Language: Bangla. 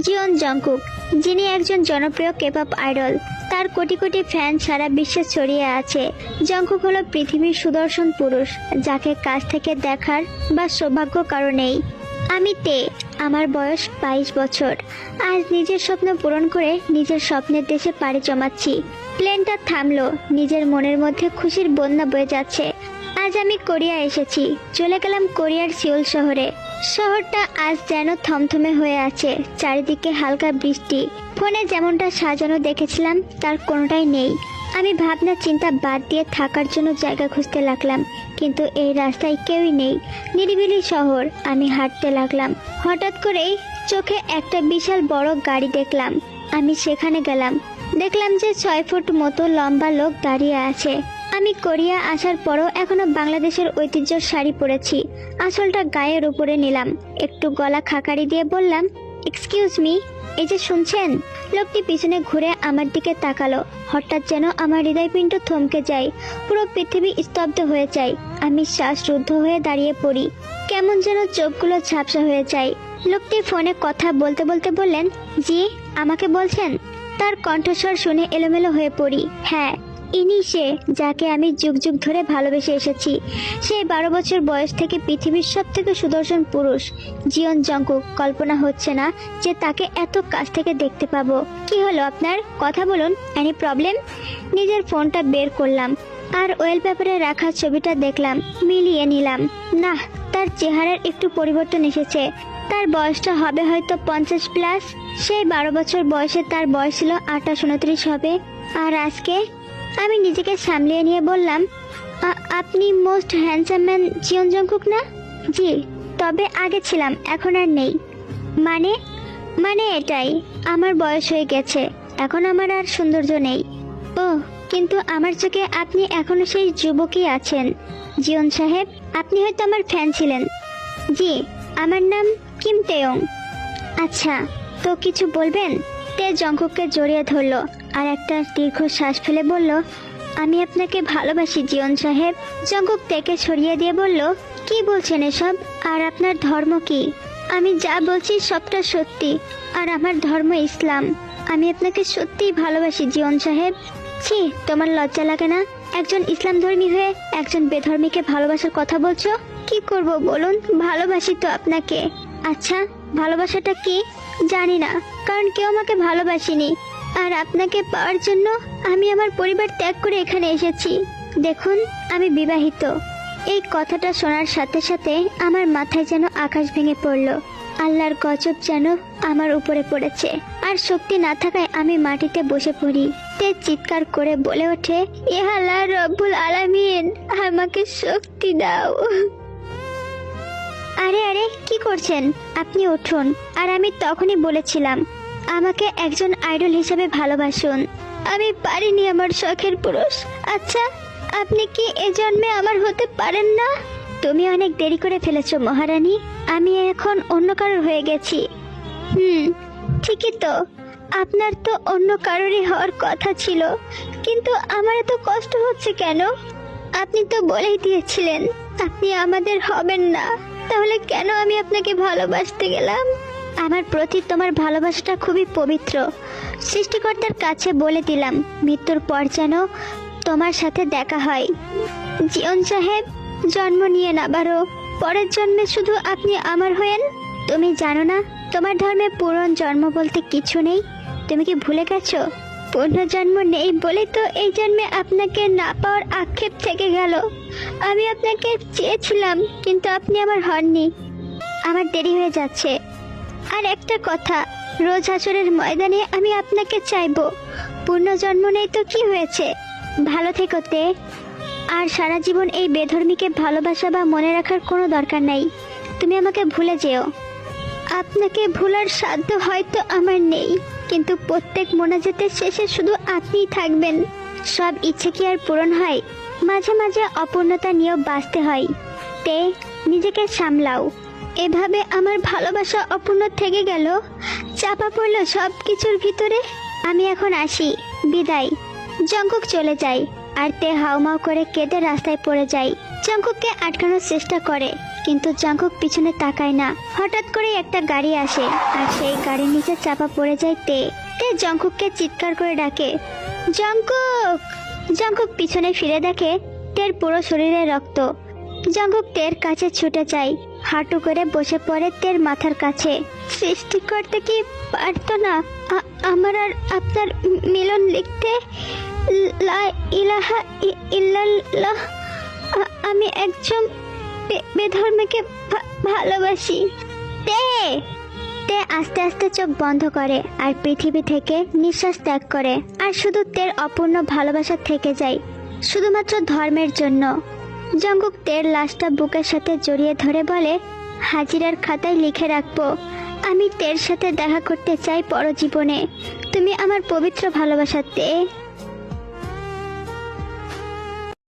জিওন জংকুক, যিনি একজন জনপ্রিয় কেপপ আইডল তার কোটি কোটি ফ্যান সারা বিশ্বে ছড়িয়ে আছে। জংকুক হলো পৃথিবীর সুদর্শন পুরুষ, যাকে কাছ থেকে দেখার বা সৌভাগ্য কারণেই। আমি তে, আমার বয়স বাইশ বছর। আজ নিজের স্বপ্ন পূরণ করে নিজের স্বপ্নের দেশে পাড়ি জমাচ্ছি। প্লেনটা থামলো, নিজের মনের মধ্যে খুশির বন্যা বয়ে যাচ্ছে। আজ আমি কোরিয়া এসেছি। চলে গেলাম কোরিয়ার সিউল শহরে। শহরটা আজ যেন থমথমে হয়ে আছে, চারিদিকে হালকা বৃষ্টি। ফোনে যেমনটা সাজানো দেখেছিলাম, তার কোনোটাই নেই। আমি ভাবনা চিন্তা বাদ দিয়ে থাকার জন্য জায়গা খুঁজতে লাগলাম, কিন্তু এই রাস্তায় কেউই নেই। নিরিবিলি শহর, আমি হাঁটতে লাগলাম। হঠাৎ করেই চোখে একটা বিশাল বড় গাড়ি দেখলাম। আমি সেখানে গেলাম। দেখলাম যে ছয় ফুট মতো লম্বা লোক দাঁড়িয়ে আছে। আমি কোরিয়া আসার পরও এখনও বাংলাদেশের ঐতিহ্যের শাড়ি পরেছি। আসলটা গায়ের উপরে নিলাম। একটু গলা খাকারি দিয়ে বললাম এক্সকিউজ মি এই যে শুনছেন? লোকটি পিছনে ঘুরে আমার দিকে তাকালো। হঠাৎ যেন আমার হৃদয়পিণ্ড থমকে যায়। পুরো পৃথিবী স্তব্ধ হয়ে যায়। আমি শ্বাসরুদ্ধ হয়ে দাঁড়িয়ে পড়ি। কেমন যেন চোখগুলো ঝাপসা হয়ে যায়। লোকটি ফোনে কথা বলতে বলতে বললেন, জি, আমাকে বলছেন? তার কণ্ঠস্বর শুনে এলোমেলো হয়ে পড়ি। হ্যাঁ ইনি সে যাকে আমি যুগ যুগ ধরে ভালোবেসে এসেছি। সে বারো বছর বয়স থেকে পৃথিবীর সব থেকে সুদর্শন পুরুষ। জিয়ন জঙ্কুক কল্পনা হচ্ছে না যে তাকে এত কাছ থেকে দেখতে পাবো। কি হলো আপনার? কথা বলুন। এনি প্রবলেম নিজের ফোনটা বের করলাম আর ওয়েল পেপারে রাখা ছবিটা দেখলাম, মিলিয়ে নিলাম। না তার চেহারার একটু পরিবর্তন এসেছে। তার বয়সটা হবে হয়তো পঞ্চাশ প্লাস। সেই বারো বছর বয়সে তার বয়স ছিল আঠাশ, উনত্রিশ হবে। আর আজকে? আমি নিজেকে সামলিয়ে নিয়ে বললাম আপনি most handsome man Jeon Jungkook না? জি, তবে আগে ছিলাম, এখন আর নেই। মানে? মানে এটাই, আমার বয়স হয়ে গেছে, এখন আমার আর সৌন্দর্য নেই। ও কিন্তু আমার চোখে আপনি এখনও সেই যুবকই আছেন। জিয়ন সাহেব, আপনি হয়তো আমার ফ্যান ছিলেন। জি, আমার নাম কিম তেয়ং। আচ্ছা তো কিছু বলবেন? তে জঙ্কুককে জড়িয়ে ধরলো। আর একটা দীর্ঘ শ্বাস ফেলে বলল, আমি আপনাকে ভালোবাসি, জিয়ন সাহেব। জঙ্কুক তেকে সরিয়ে দিয়ে বলল, কি বলছেন এসব? আর আপনার ধর্ম কি? আমি যা বলছি সবটা সত্যি, আর আমার ধর্ম ইসলাম। আমি আপনাকে সত্যিই ভালোবাসি, জিয়ন সাহেব। ছি, তোমার লজ্জা লাগে না? একজন ইসলাম ধর্মী হয়ে একজন বেধর্মীকে ভালোবাসার কথা বলছো? কি করব বলুন? ভালোবাসি তো আপনাকে। আচ্ছা ভালোবাসাটা কি? জানি না, কারণ কেউ আমাকে ভালোবাসেনি। আর আপনাকে পাওয়ার জন্য আমি আমার পরিবার ত্যাগ করে এখানে এসেছি। দেখুন, আমি বিবাহিত। এই কথাটা শোনার সাথে সাথে আমার মাথায় যেন আকাশ ভেঙে পড়ল। আল্লাহর গজব যেন আমার উপরে পড়েছে। আর শক্তি না থাকায় আমি মাটিতে বসে পড়ি। তে চিৎকার করে বলে ওঠে এ আল্লাহ রব্বুল আলামিন, আমাকে শক্তি দাও। আরে আরে, কি করছেন? আপনি উঠুন। আর আমি তখনই বলেছিলাম আমাকে একজন আইডল হিসেবে ভালোবাসুন। আমি পারিনি আমার শখের পুরুষ। আচ্ছা আপনি কি এ জন্মে আমার হতে পারেন না? তুমি অনেক দেরি করে ফেলেছো, মহারানী। আমি এখন অন্য কারোর হয়ে গেছি। হুম, ঠিকই তো। আপনার তো অন্য কারোরই হওয়ার কথা ছিল। কিন্তু আমার এত কষ্ট হচ্ছে কেন? আপনি তো বলেই দিয়েছিলেন, আপনি আমাদের হবেন না। তাহলে কেন আমি আপনাকে ভালোবাসতে গেলাম? আমার প্রতি তোমার ভালোবাসাটা খুবই পবিত্র। সৃষ্টিকর্তার কাছে বলে দিলাম, মৃত্যুর পর যেন তোমার সাথে দেখা হয়। জিয়ন সাহেব, জন্ম নিয়ে নাবারও পরের জন্মে শুধু আপনি আমার হয়েন। তুমি জানো না, তোমার ধর্মে পূরণ জন্ম বলতে কিছু নেই। তুমি কি ভুলে গেছো? পুনর্জন্ম নেই বলে তো এই জন্মে আপনাকে না পাওয়ার আক্ষেপ থেকে গেল। আমি আপনাকে চেয়েছিলাম, কিন্তু আপনি আমার হননি। আমার দেরি হয়ে যাচ্ছে। আর একটা কথা, রোজ হাসরের ময়দানে আমি আপনাকে চাইব। পুনর্জন্ম নেই তো কি হয়েছে? ভালো থেকো তে। আর সারা জীবন এই বেধর্মীকে ভালোবাসা বা মনে রাখার কোনো দরকার নাই। তুমি আমাকে ভুলে যেও। আপনাকে ভুলার সাধ্য হয়তো আমার নেই। কিন্তু প্রত্যেক মোনাজাতের শেষে শুধু আপনিই থাকবেন। সব ইচ্ছে কি আর পূরণ হয়? মাঝে মাঝে অপূর্ণতা নিয়েও বাঁচতে হয়। তে, নিজেকে সামলাও। এভাবে আমার ভালোবাসা অপূর্ণ থেকে গেল। চাপা পড়ল সব কিছুর ভিতরে। আমি এখন আসি। বিদায়। জঙ্কুক চলে যাই আর তে হাউমাউ করে কেঁদে রাস্তায় পড়ে যায়। জাঙ্কুককে আটকানোর চেষ্টা করে, কিন্তু জাঙ্কুক পিছনে তাকায় না। হঠাৎ করে একটা গাড়ি আসে আর সেই গাড়ির নিচে চাপা পড়ে যায় তে। তে জঙ্কুককে চিৎকার করে ডাকে, জঙ্কুক! জঙ্কুক পিছনে ফিরে দেখে তের পুরো শরীরে রক্ত। জঙ্কুক তের কাছে ছুটে যায় হাঁটু করে বসে পড়ে তের মাথার কাছে। সৃষ্টি করতে কি পারতো না? আমার আর আপনার মিলন লিখতে লা ইলাহা আমি একজন বেধর্মীকে ভালোবাসি। তে! তে আস্তে আস্তে চোখ বন্ধ করে আর পৃথিবী থেকে নিঃশ্বাস ত্যাগ করে। আর শুধু তের অপূর্ণ ভালোবাসা থেকে যায়। শুধুমাত্র ধর্মের জন্য। জঙ্গুক তের লাশটা বুকের সাথে জড়িয়ে ধরে বলে, হাজিরার খাতায় লিখে রাখব। আমি তের সাথে দেখা করতে চাই পরজীবনে। তুমি আমার পবিত্র ভালোবাসা তে।